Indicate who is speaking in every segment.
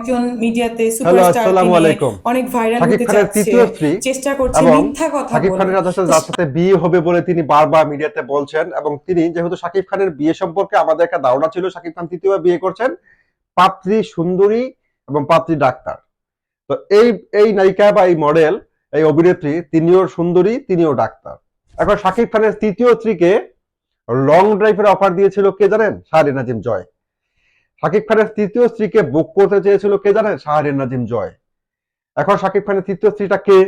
Speaker 1: একজন মিডিয়াতে সুপারস্টার অনেক ভাইরাল হতে যাচ্ছে চেষ্টা করছে মিথ্যা কথা
Speaker 2: শাকিব খানের যার সাথে বিয়ে হবে বলে তিনি বারবার মিডিয়াতে বলছেন এবং তিনি যেহেতু খানের বিয়ে সম্পর্কে আমাদের একটা ধারণা ছিল খান তৃতীয়বার বিয়ে করছেন পাত্রী সুন্দরী এবং পাত্রী ডাক্তার। তো এই এই নায়িকা বা এই মডেল এই অভিনেত্রী তিনিও সুন্দরী তিনিও ডাক্তার। এখন শাকিব খানের তৃতীয় স্ত্রীকে লং ড্রাইভের অফার দিয়েছিল কে জানেন? শাহরিন নাজিম জয়। শাকিব খানের তৃতীয় স্ত্রীকে বুক করতে চেয়েছিল কে জানেন? শাহরিন নাজিম জয়। এখন শাকিব খানের তৃতীয় স্ত্রীটা কে?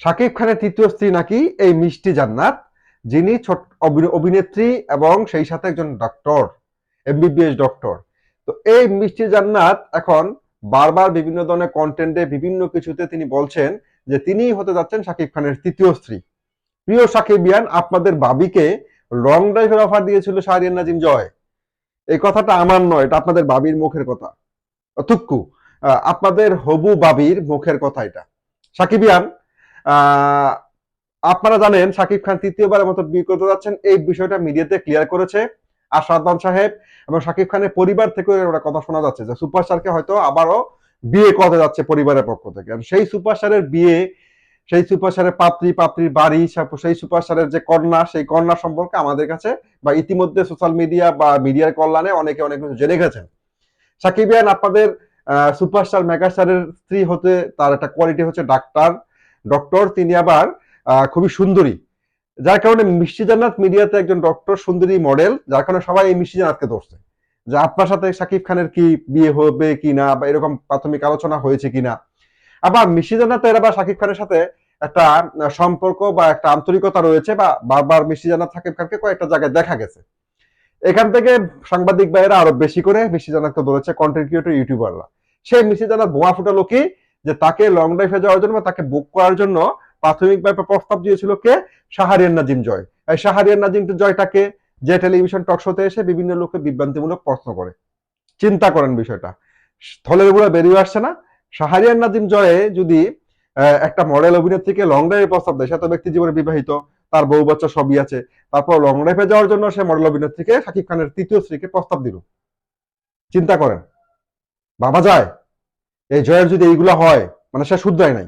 Speaker 2: শাকিব খানের তৃতীয় স্ত্রী নাকি এই মিষ্টি জান্নাত, যিনি ছোট অভিনেত্রী এবং সেই সাথে একজন ডক্টর এমবিবিএস ডক্টর তো এই মিষ্টি জান্নাত এখন বারবার বিভিন্ন ধরনের কন্টেন্টে বিভিন্ন কিছুতে তিনি বলছেন যে তিনিই হতে যাচ্ছেন শাকিব খানের তৃতীয় স্ত্রী। প্রিয় সাকিবিয়ান আপনাদের বাবিকে লং ড্রাইভের অফার দিয়েছিল শাহরিয়ান নাজিম জয়। এই কথাটা আমার নয়, এটা আপনাদের বাবির মুখের কথা। তুক্কু আপনাদের হবু বাবির মুখের কথা এটা। সাকিবিয়ান আপনারা জানেন সাকিব খান তৃতীয়বারের মতো বিয়ে করতে যাচ্ছেন, এই বিষয়টা মিডিয়াতে ক্লিয়ার করেছে আর আশাদান সাহেব এবং সাকিব খানের পরিবার থেকেও একটা কথা শোনা যাচ্ছে যে সুপারস্টারকে হয়তো আবারও বিয়ে করতে যাচ্ছে পরিবারের পক্ষ থেকে। সেই সুপারস্টারের বিয়ে সেই সুপারস্টারের পাত্রী পাত্রীর বাড়ি সেই সুপারস্টারের যে কন্যা, সেই কন্যা সম্পর্কে আমাদের কাছে বা ইতিমধ্যে সোশ্যাল মিডিয়া বা মিডিয়ার কল্যাণে অনেকে অনেক কিছু জেনে গেছেন। সাকিবিয়ান আপনাদের সুপারস্টার মেগাস্টারের স্ত্রী হতে তার একটা কোয়ালিটি হচ্ছে ডাক্তার ডক্টর তিনি আবার খুবই সুন্দরী। যার কারণে মিষ্টি জান্নাত মিডিয়াতে একজন ডক্টর সুন্দরী মডেল যার কারণে সবাই এই মিষ্টি জান্নাতকে ধরছে। যে আপনার সাথে সাকিব খানের কি বিয়ে হবে কিনা বা এরকম প্রাথমিক আলোচনা হয়েছে কিনা আবার মিষ্টি জান্নাতের সাকিব খানের সাথে একটা সম্পর্ক বা একটা আন্তরিকতা রয়েছে বা বারবার মিষ্টি জান্নাত সাকিব খানকে কয়েকটা জায়গায় দেখা গেছে। এখান থেকে সাংবাদিক ভাইয়েরা আরও বেশি করে মিষ্টি জান্নাতকে ধরেছে কন্টেন্ট ক্রিয়েটর ইউটিউবাররা সেই জান্নাত বোমা ফুটালো কি? যে তাকে লং ড্রাইভে যাওয়ার জন্য তাকে বুক করার জন্য প্রাথমিকভাবে প্রস্তাব দিয়েছিল কে? শাহরিয়ান নাজিম জয়। এই শাহরিয়ান নাজিম জয়টাকে যে টেলিভিশন টক শোতে এসে বিভিন্ন লোককে বিভ্রান্তিমূলক প্রশ্ন করে। চিন্তা করেন বিষয়টা। থলেরগুলো বেরিয়ে আসছে না। শাহরিয়ান নাদিম জয়ে যদি একটা মডেল অভিনেত্রীকে লং ড্রাইভে প্রস্তাব দেয়, সে তো ব্যক্তি জীবনে বিবাহিত, তার বউ বাচ্চা সবই আছে। তারপর লং ড্রাইভে যাওয়ার জন্য সে মডেল অভিনেত্রীকে শাকিব খানের তৃতীয় স্ত্রীকে প্রস্তাব দিল। চিন্তা করেন, বাবা যায়, এই জয়ের যদি এইগুলা হয় মানে সে শুদ্ধই নাই।